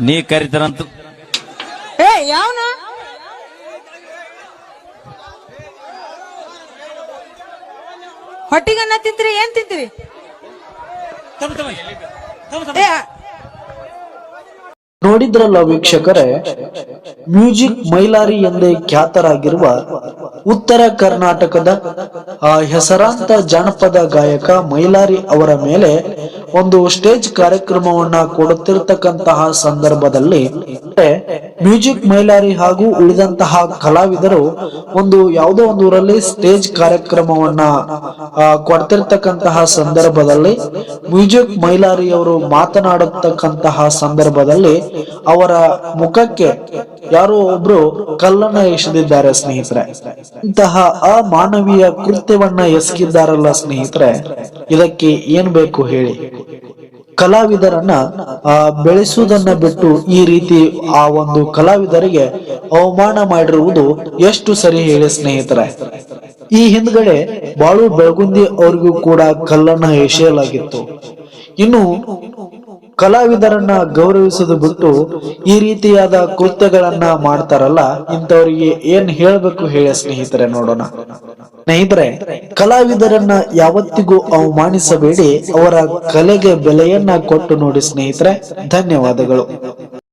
ನೀ ಕರಿತಾರಂತ ಏ ಯಾವನ? ಹೊಟ್ಟಿಗನ್ನ ತಿಂತೀರಿ ಏನ್ ತಿಂತೀರಿ? ಏ, ನೋಡಿದ್ರಲ್ಲ ವೀಕ್ಷಕರೇ ಮ್ಯೂಸಿಕ್ ಮೈಲಾರಿ ಎಂದೇ ಖ್ಯಾತರಾಗಿರುವ ಉತ್ತರ ಕರ್ನಾಟಕದ ಹೆಸರಾಂತ ಜಾನಪದ ಗಾಯಕ ಮೈಲಾರಿ ಅವರ ಮೇಲೆ ಒಂದು ಸ್ಟೇಜ್ ಕಾರ್ಯಕ್ರಮವನ್ನ ಕೊಡುತ್ತಿರತಕ್ಕಂತಹ ಸಂದರ್ಭದಲ್ಲಿ ಮ್ಯೂಸಿಕ್ ಮೈಲಾರಿ ಹಾಗೂ ಉಳಿದಂತಹ ಕಲಾವಿದರು ಒಂದು ಯಾವುದೋ ಒಂದು ಊರಲ್ಲಿ ಸ್ಟೇಜ್ ಕಾರ್ಯಕ್ರಮವನ್ನ ಕೊಡ್ತಿರ್ತಕ್ಕಂತಹ ಸಂದರ್ಭದಲ್ಲಿ ಮ್ಯೂಸಿಕ್ ಮೈಲಾರಿ ಅವರು ಮಾತನಾಡತಕ್ಕಂತಹ ಸಂದರ್ಭದಲ್ಲಿ ಅವರ ಮುಖಕ್ಕೆ ಯಾರೋ ಒಬ್ರು ಕಲ್ಲನ್ನ ಎಸೆದಿದ್ದಾರೆ ಸ್ನೇಹಿತರೆ. ಇಂತಹ ಅಮಾನವೀಯ ಕೃತ್ಯವನ್ನ ಎಸಗಿದ್ದಾರಲ್ಲ ಸ್ನೇಹಿತರೆ, ಇದಕ್ಕೆ ಏನ್ ಬೇಕು ಹೇಳಿ. ಕಲಾವಿದರನ್ನ, ಆ, ಬೆಳೆಸುವುದನ್ನ ಬಿಟ್ಟು ಈ ರೀತಿ ಆ ಒಂದು ಕಲಾವಿದರಿಗೆ ಅವಮಾನ ಮಾಡಿರುವುದು ಎಷ್ಟು ಸರಿ ಹೇಳಿ ಸ್ನೇಹಿತರೆ. ಈ ಹಿಂದ್ಗಡೆ ಬಾಳು ಬೆಳಗುಂದಿ ಅವ್ರಿಗೂ ಕೂಡ ಕಲ್ಲನ್ನ ಎಸೆಯಲಾಗಿತ್ತು. ಇನ್ನು ಕಲಾವಿದರನ್ನ ಗೌರವಿಸೋದು ಬಿಟ್ಟು ಈ ರೀತಿಯಾದ ಕೃತ್ಯಗಳನ್ನ ಮಾಡ್ತಾರಲ್ಲ, ಇಂಥವರಿಗೆ ಏನ್ ಹೇಳ್ಬೇಕು ಹೇಳಿ ಸ್ನೇಹಿತರೆ ನೋಡೋಣ. ಸ್ನೇಹಿತರೆ, ಕಲಾವಿದರನ್ನ ಯಾವತ್ತಿಗೂ ಅವಮಾನಿಸಬೇಡಿ, ಅವರ ಕಲೆಗೆ ಬೆಲೆಯನ್ನ ಕೊಟ್ಟು ನೋಡಿ ಸ್ನೇಹಿತರೆ. ಧನ್ಯವಾದಗಳು.